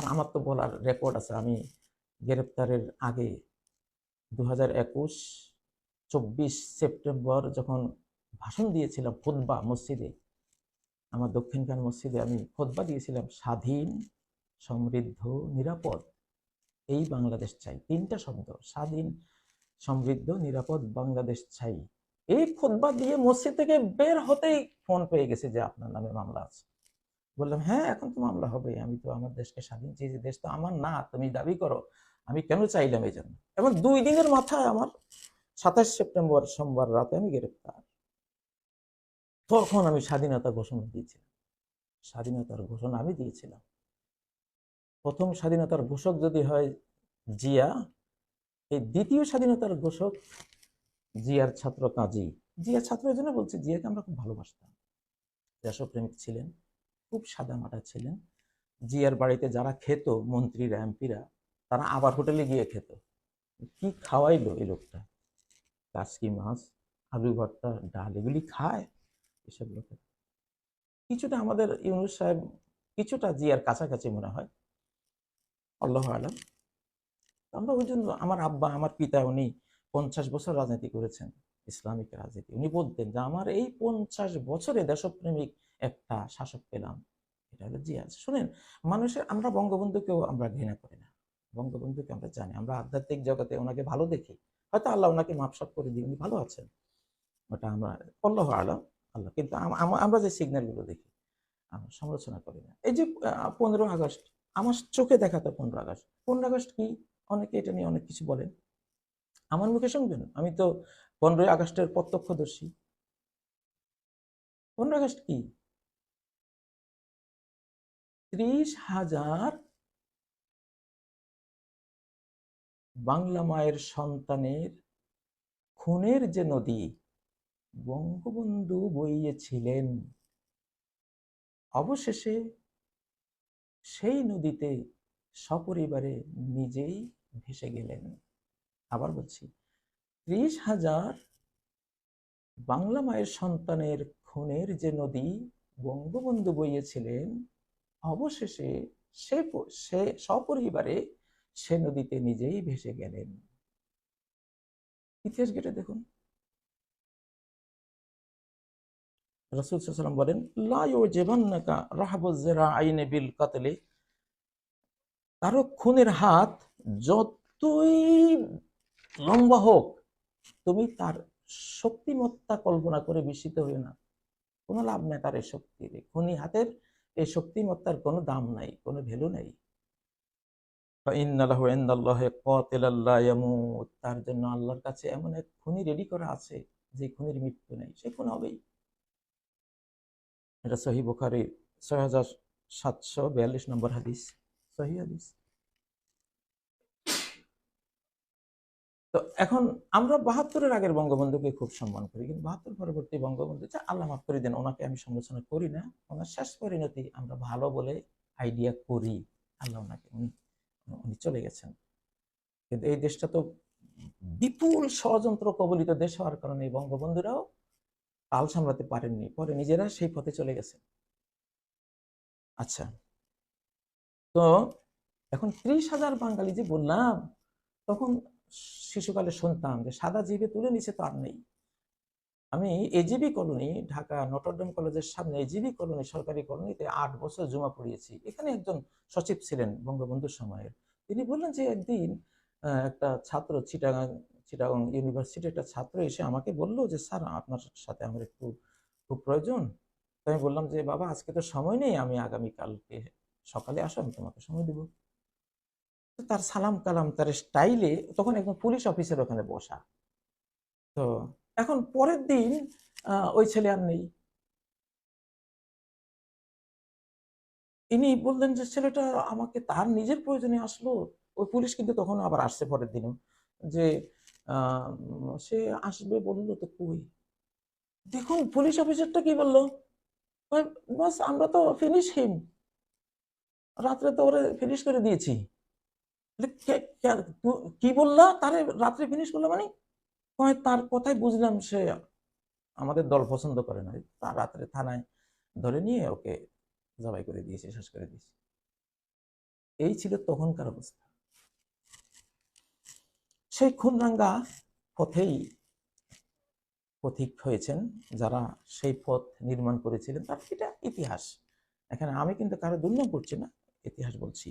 আর আমার তো বলার রেকর্ড আছে। আমি গ্রেপ্তারের আগে দু হাজার একুশ চব্বিশ সেপ্টেম্বর যখন ভাষণ দিয়েছিলাম খোদবা মসজিদে, আমার দক্ষিণখান মসজিদে আমি খোদবা দিয়েছিলাম, স্বাধীন, সমৃদ্ধ, নিরাপদ। এই বাংলাদেশ চাই। তিনটা শব্দ, স্বাধীন, সমৃদ্ধ, নিরাপদ বাংলাদেশ চাই। এই খোদবা দিয়ে মসজিদ থেকে বের হতেই ফোন পেয়ে গেছে যে আপনার নামে মামলা আছে। বললাম হ্যাঁ এখন তো মামলা হবে আমি তো আমার দেশকে স্বাধীন চেয়েছি দেশ তো আমার না। তুমি দাবি করো, আমি কেন চাইলাম এই জন্য? এবং দুই দিনের মাথায় আমার সাতাশ সেপ্টেম্বর সোমবার রাতে আমি গ্রেপ্তার। তখন আমি স্বাধীনতা ঘোষণা দিয়েছিলাম। স্বাধীনতার ঘোষণা আমি দিয়েছিলাম। প্রথম স্বাধীনতার ঘোষক যদি হয় জিয়া, এই দ্বিতীয় স্বাধীনতার ঘোষক জিয়ার ছাত্র কাজী। জিয়া ছাত্রের জন্য বলছি, জিয়াকে আমরা খুব ভালোবাসতাম। দেশপ্রেমিক ছিলেন। খুব সাদামাটা ছিলেন। জিয়ার বাড়িতে যারা খেত, মন্ত্রীরা, এমপিরা, তারা আবার হোটেলে গিয়ে খেত। কি খাওয়াইলো এই লোকটা? কাসকি মাছ, আলু ভর্তা, ডাল, এগুলি খায় এসব লোকে কিছুটা আমাদের ইউনুস সাহেব, কিছুটা জিয়ার কাছাকাছি মনে হয়। আল্লাহ আলম। আমরা ওই জন্য, আমার আব্বা, আমার পিতা উনি পঞ্চাশ বছর রাজনীতি করেছেন। ইসলামিক রাজনীতি। উনি বলতেন যে, আমার এই পঞ্চাশ বছরে দেশপ্রেমিক একটা শাসক পেলাম। এটা হলো জিয়া শুনেন, মানুষের, আমরা বঙ্গবন্ধুকেও আমরা ঘৃণা করি না। বঙ্গবন্ধুকে আমরা জানি। আমরা আধ্যাত্মিক জগতে ওনাকে ভালো দেখি। হয়তো আল্লাহ ওনাকে মাপসাপ করে দিই উনি ভালো আছেন। ওটা আমরা, আল্লাহ আলম, আল্লাহ। কিন্তু আম- আম- আমরা যে সিগন্যালগুলো দেখি, আমরা সমালোচনা করি না। এই যে পনেরো আগস্ট, আমার চোখে দেখা তো পনেরো আগস্ট। পনেরো আগস্ট কি? অনেকে এটা নিয়ে অনেক কিছু বলেন। আমার মুখে শুনবেন? আমি তো পনেরোই আগস্টের প্রত্যক্ষদর্শী। পনেরো আগস্ট কি? ত্রিশ হাজার বাংলা মায়ের সন্তানের খুনের যে নদী, বঙ্গবন্ধু বইয়েছিলেন অবশেষে সেই নদীতে সপরিবারে নিজেই ভেসে গেলেন। আবার বলছি ত্রিশ হাজার বাংলা মায়ের সন্তানের খুনের যে নদী বঙ্গবন্ধু বইয়েছিলেন, অবশেষে সে সে সপরিবারে সে নদীতে নিজেই ভেসে গেলেন। ইতিহাস ঘেটে দেখুন। রসুল সাল্লাম বলেন, লা ইউজিবান্নাকা রাহাবুজ জিরাআইনি বিল কাতলি। কারও খুনের হাত যতই লম্বা হোক তুমি তার শক্তিমত্তা কল্পনা করে বিস্মিত হইও না। কোনো লাভ নাই তার এই শক্তির। খুনি হাতের এই শক্তিমত্তার কোনো দাম নাই কোনো ভ্যালু নাই। তার জন্য আল্লাহর কাছে এমন এক খুনি রেডি করা আছে যে খুনির মৃত্যু নেই সে খুন হবেই। এটা সহি বুখারী ছয় হাজার সাতশো বিয়াল্লিশ নম্বর হাদিস। সহি হাদিস। তো এখন আমরা বাহাত্তরের আগের বঙ্গবন্ধুকে খুব সম্মান করি, কিন্তু বাহাত্তর পরবর্তী বঙ্গবন্ধু যা, আল্লাহ মাফ করে দেন, ওনাকে আমি সমালোচনা করি না। ওনার শেষ পরিণতি আমরা ভালো বলে আইডিয়া করি। আল্লাহ ওনাকে, উনি উনি চলে গেছেন। কিন্তু এই দেশটা তো বিপুল ষড়যন্ত্র কবলিত দেশ হওয়ার কারণে এই বঙ্গবন্ধুরাও তাল সামলাতে পারেননি। পরে নিজেরা সেই পথে চলে গেছেন আচ্ছা। তো এখন ত্রিশ হাজার বাঙালি যে বললাম, তখন শিশুকালে শুনতাম যে সাদা জিভে তুলে নিচে তো আর নেই। আমি এজিবি কলোনি, ঢাকা নটরডেম কলেজের সামনে এজিবি কলোনি, সরকারি কলোনিতে আট বছর জমা পড়িয়েছি। এখানে একজন সচিব ছিলেন বঙ্গবন্ধুর সময়ের। তিনি বললেন যে একদিন একটা ছাত্র চিটাগাং চিটাগাং ইউনিভার্সিটির একটা ছাত্র এসে আমাকে বলল যে, স্যার, আপনার সাথে আমার একটু খুব প্রয়োজন। আমি বললাম যে, বাবা, আজকে তো সময় নেই, আমি আগামীকালকে সকালে আসো, আমি তোমাকে সময় দেবো। তার সালাম কালাম, তার স্টাইলে তখন একজন পুলিশ অফিসের ওখানে বসা। তো এখন পরের দিন ওই ছেলে আর নেই। ইনি বললেন যে, ছেলেটা আমাকে তার নিজের প্রয়োজনে আসলো। ওই পুলিশ কিন্তু তখন আবার আসছে পরের দিনও। যে সে আসবে বলল তো কই? দেখুন পুলিশ অফিসারটা কি বলল? বস, আমরা তো ফিনিশ হিম রাত্রে তো ওরে ফিনিশ করে দিয়েছি। কি বলল? তার রাত্রে ফিনিশ করল মানে? কয়, তার কথাই বুঝলাম সে আমাদের দল পছন্দ করে না। তার রাত্রে থানায় ধরে নিয়ে ওকে জবাই করে দিয়েছে, শেষ করে দিয়েছে। এই ছিল তখনকার অবস্থা। সেই খুনরাঙ্গা পথেই পথিক হয়েছেন, যারা সেই পথ নির্মাণ করেছিলেন। তার সেটা ইতিহাস। এখানে আমি কিন্তু কারও দুর্নাম করছি না, ইতিহাস বলছি।